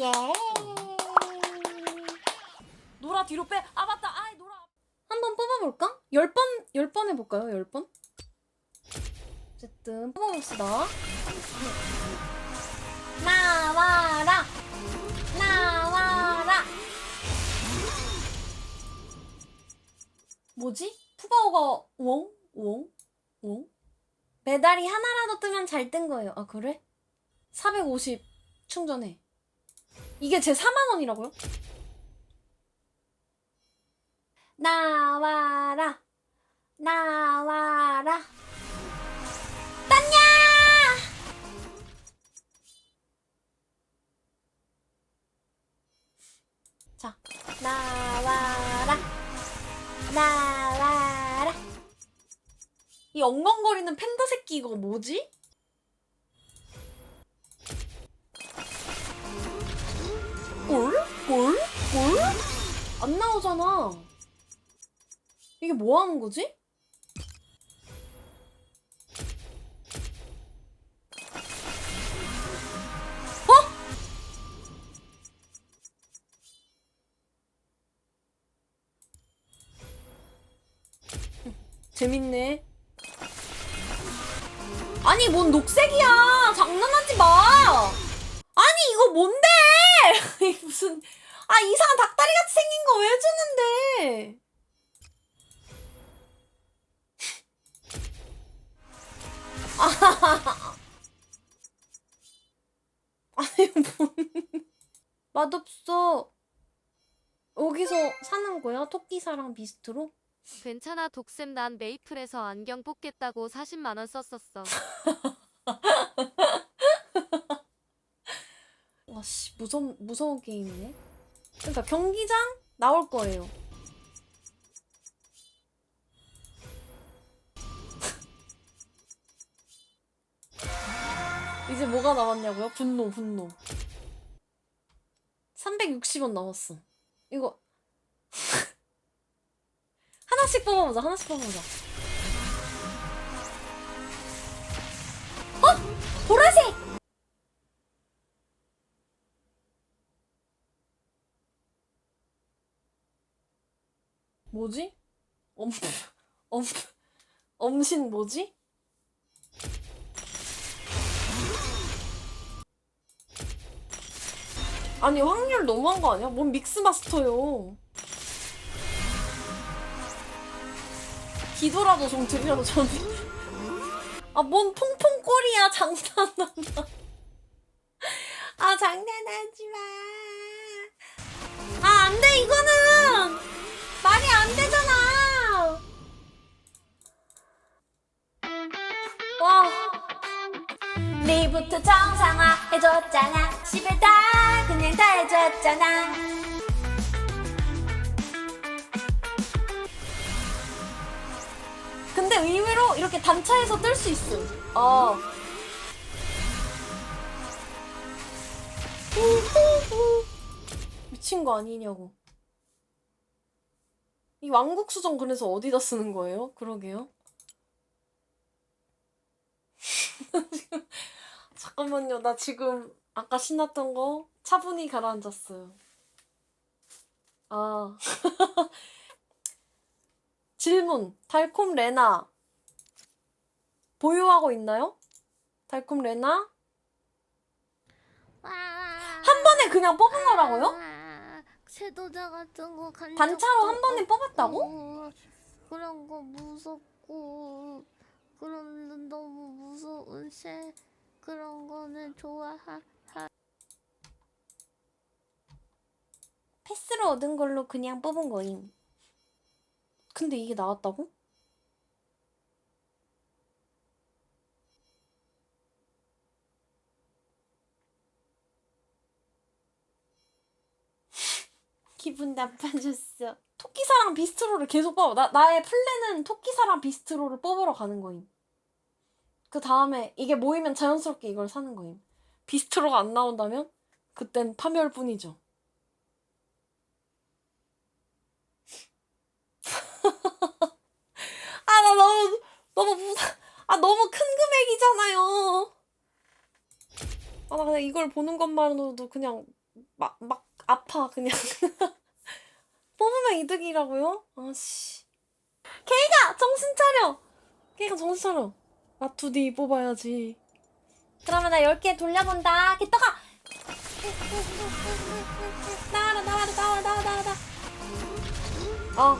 예. 노라 뒤로 빼. 아 맞다. 아이 노라. 한번 뽑아볼까? 열 번, 열 번 해볼까요? 열 번? 어쨌든 뽑아봅시다. 나와라! 나와라! 뭐지? 푸바오가 웡? 웡? 웡? 메달이 하나라도 뜨면 잘 뜬 거예요. 아, 그래? 450 충전해. 이게 제 4만원이라고요? 나와라 나와라 땄냐 자 나와라 나와라 이 엉엉거리는 팬더 새끼 이거 뭐지? 뭘? 뭘? 안 나오잖아 이게 뭐 하는 거지? 어? 재밌네. 아니, 뭔 녹색이야! 장난하지 마! 아니, 이거 뭔데! 무슨, 아, 이상한 닭다리 같이 생긴 거 왜 주는데! 아니 뭔 맛없어 여기서 사는 거야? 토끼사랑 비스트로? 괜찮아 독쌤 난 메이플에서 안경 뽑겠다고 40만 원 썼었어. 와씨 무서 무서운 게임이네 그러니까 경기장 나올 거예요 이제 뭐가 나왔냐고요? 분노 분노 360원 나왔어 이거 하나씩 뽑아보자 하나씩 뽑아보자 어? 보라색! 뭐지? 엄, 엄, 엄신 뭐지? 아니 확률 너무한 거 아니야? 뭔 믹스 마스터요 기도라도 좀 드리라도 전 아뭔 퐁퐁꼬리야 장난하나 아 장난하지 마 아 안돼 이거는 말이 안 되잖아. 와. 네부터 정상화 해줬잖아. 집에 다 그냥 다 해줬잖아. 근데 의외로 이렇게 단차에서 뜰 수 있음. 어. 미친 거 아니냐고. 이 왕국 수정 그래서 어디다 쓰는 거예요? 그러게요. 잠깐만요. 나 지금 아까 신났던 거 차분히 가라앉았어요. 아. 질문. 달콤 레나. 보유하고 있나요? 달콤 레나? 한 번에 그냥 뽑은 거라고요? 섀도자 같은 거 간. 단차로 한 번에 뽑았다고? 그런 거 무섭고 그런 너무 무서운 새 그런 거는 좋아하. 패스로 얻은 걸로 그냥 뽑은 거임. 근데 이게 나왔다고? 기분 나빠졌어. 토끼사랑 비스트로를 계속 뽑아. 나, 나의 플랜은 토끼사랑 비스트로를 뽑으러 가는 거임. 그 다음에 이게 모이면 자연스럽게 이걸 사는 거임. 비스트로가 안 나온다면 그땐 파멸 뿐이죠. 아, 나 너무, 너무 무사, 아, 너무 큰 금액이잖아요. 아, 나 그냥 이걸 보는 것만으로도 그냥 막, 막 아파 그냥 이득이라고요? 아씨 케이가 정신 차려 케이가 정신 차려 라투디 뽑아야지 그러면 나 10개 돌려본다 개떡아 나와라 나와라 나와라 나와라 나와라 아,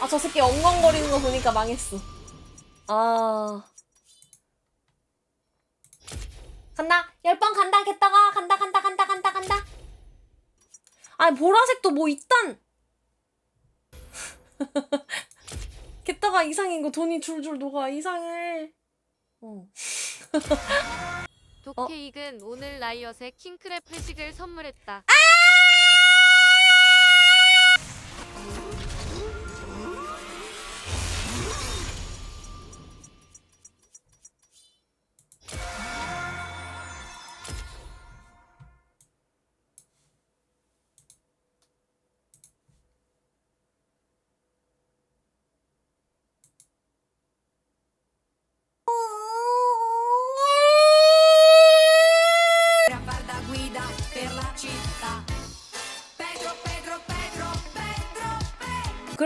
아, 저 새끼 엉엉거리는 거 보니까 망했어. 아. 간다. 열 번 간다. 개떡아. 간다, 간다, 간다, 간다, 간다. 아, 보라색도 뭐 있단. 개떡아 이상인 거 돈이 줄줄 녹아. 이상해. 어. 도케익은 오늘 라이엇에 킹크랩 회식을 선물했다.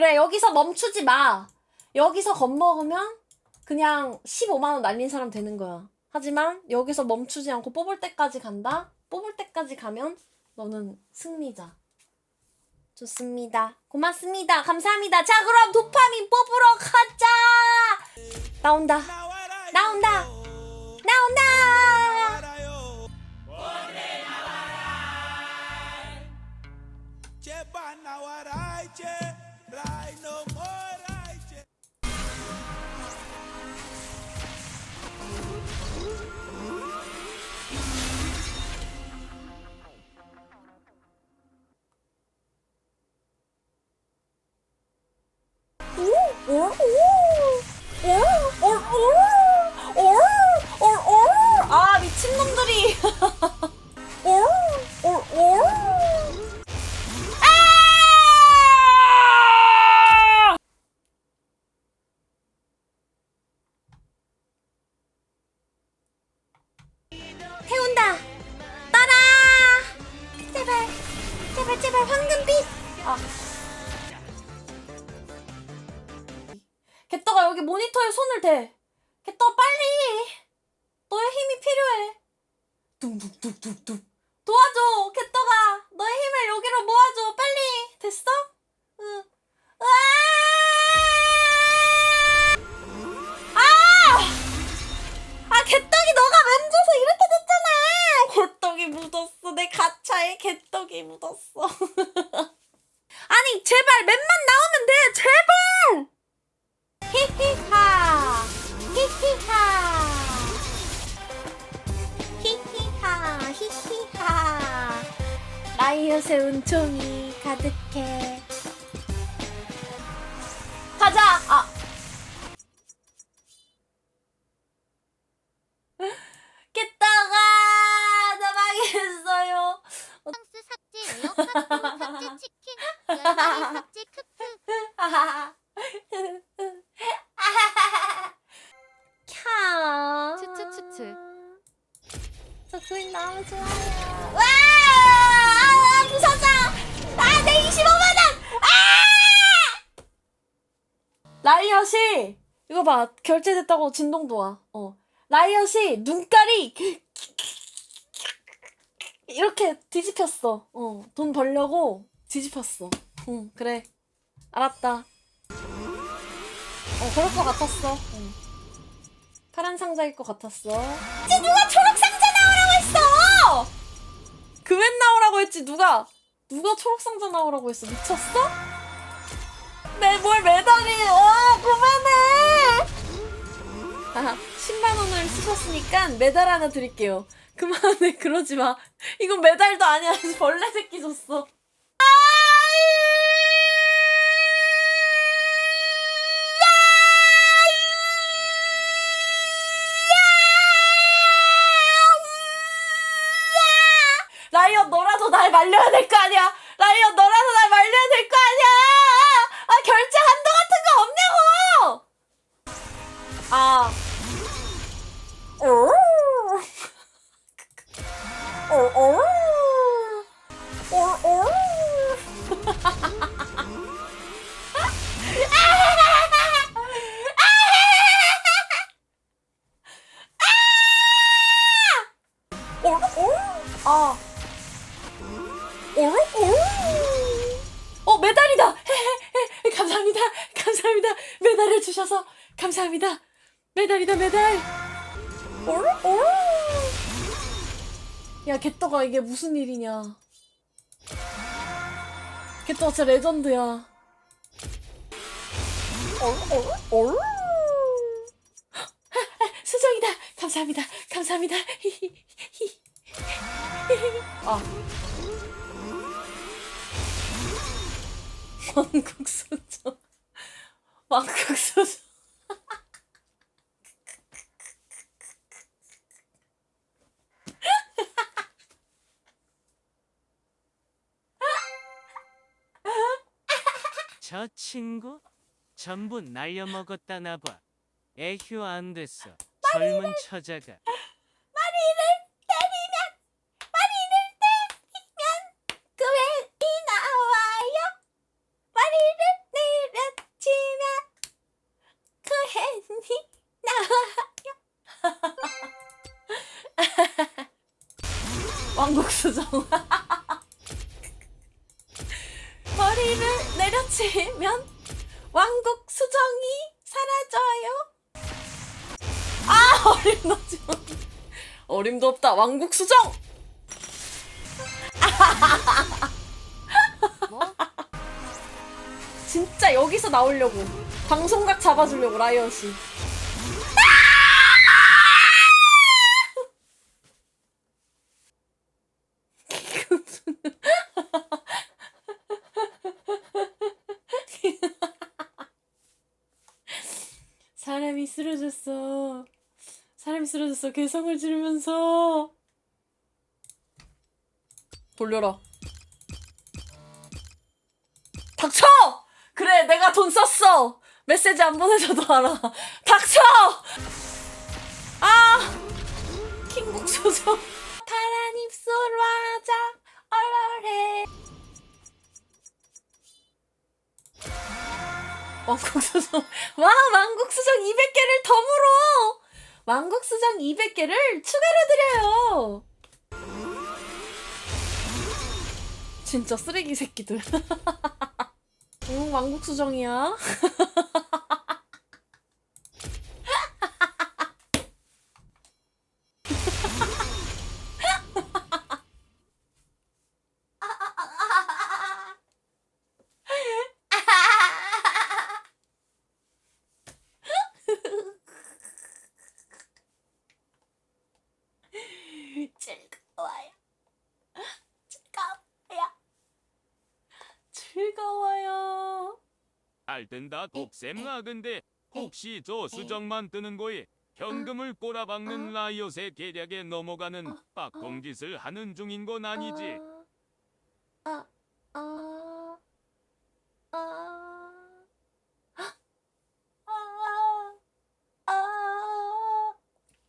그래, 여기서 멈추지 마. 여기서 겁먹으면 그냥 15만 원 날린 사람 되는 거야. 하지만 여기서 멈추지 않고 뽑을 때까지 간다? 뽑을 때까지 가면 너는 승리자. 좋습니다. 고맙습니다. 감사합니다. 자, 그럼 도파민 뽑으러 가자! 나온다. 나온다. 나온다! 아 라이엇이, 이거 봐. 결제됐다고 진동도 와. 어. 라이엇이 눈깔이 이렇게 뒤집혔어. 어. 돈 벌려고 뒤집혔어. 응, 그래. 알았다. 어, 그럴 것 같았어. 응. 파란 상자일 것 같았어. 이제 누가 초록 상자 나오라고 했어! 그웬 나오라고 했지, 누가? 누가 초록 상자 나오라고 했어? 미쳤어? 내뭘 매달이, 어, 그만해! 아, 10만원을 쓰셨으니까 메달 하나 드릴게요. 그만해, 그러지 마. 이건 메달도 아니야. 벌레 새끼 줬어. 감사합니다. 메달이다 메달. 오로 오로. 야 개떡아 이게 무슨 일이냐. 개떡아 진짜 레전드야. 오로 오로 오로. 수정이다. 감사합니다. 감사합니다. 아. 왕국 수정. 왕국 수정. 저 친구 전부 날려먹었다나 봐. 애휴 안 됐어. 젊은 처자가 그웬이 나와요. 머리를 내려치면 그웬이 나와요. 왕국 수정. 머리를 내려치면 왕국 수정이 사라져요. 아 어림도 어림도 없다 왕국 수정. 뭐? 진짜 여기서 나오려고 방송각 잡아주려고 라이엇이 사람이 쓰러졌어 쓰러졌어 개성을 지르면서 돌려라 닥쳐! 그래, 내가 돈 썼어! 메시지 안 보내줘도 알아. 닥쳐! 아! 킹국수죠. 파란 입술 화자, 얼얼해. 왕국 수정. 와, 왕국 수정 200개를 더 물어! 왕국 수정 200개를 추가로 드려요! 진짜 쓰레기 새끼들. 응, 왕국 수정이야. 즐거워요. 즐거워요. 즐거워요. 잘 된다 독샘나 근데 혹시 저 수정만 뜨는 거에 현금을 꼬라박는 라이엇의 계략에 넘어가는 빡공 짓을 하는 중인 건 아니지? 아, 아, 아, 아, 아, 아.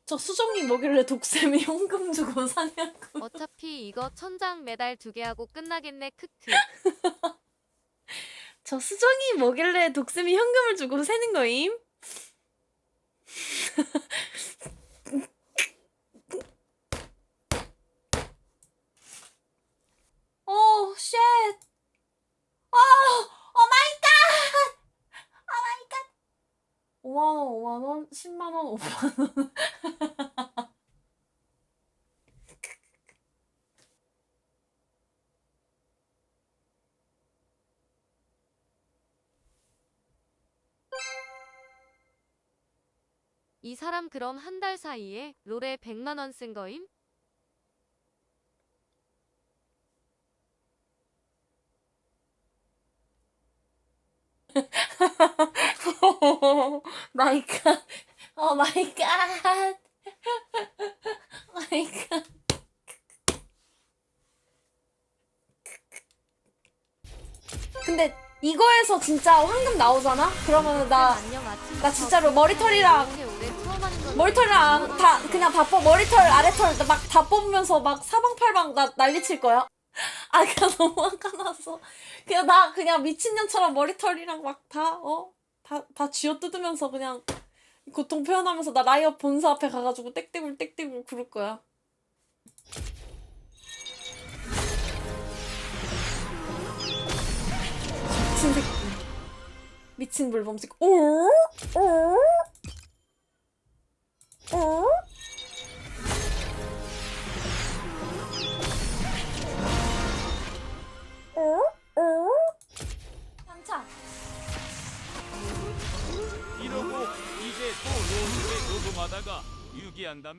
저 수정님 뭐길래 독쌤이 현금 주고 사냐고. 어차피 이거 천장 메달 두 개 하고 끝나겠네 크크. 저 수정이 뭐길래 독쌤이 현금을 주고 세는 거임? 오, 쉣. 어, 오 마이 갓. 오 마이 갓. 5만 원, 5만 원, 10만 원, 5만 원. 이 사람 그럼 한 달 사이에 롤에 100만 원 쓴 거임? 마이 갓. 오 마이 갓. 마이 갓. 근데 이거에서 진짜 황금 나오잖아? 그러면 나. 나 진짜로 머리털이랑 머리털이랑 다 그냥 다 뽑, 머리털, 아래털 막 다 뽑으면서 막 사방팔방 나 난리칠 거야. 아 그냥 너무 화가 나서 그냥 나 그냥 미친년처럼 머리털이랑 막 다 어 다다 어? 쥐어 뜯으면서 그냥 고통 표현하면서 나 라이엇 본사 앞에 가가지고 땡땡을 땡땡을 부를 거야. 미친 새끼. 미친 물범식. 오? 오? 이러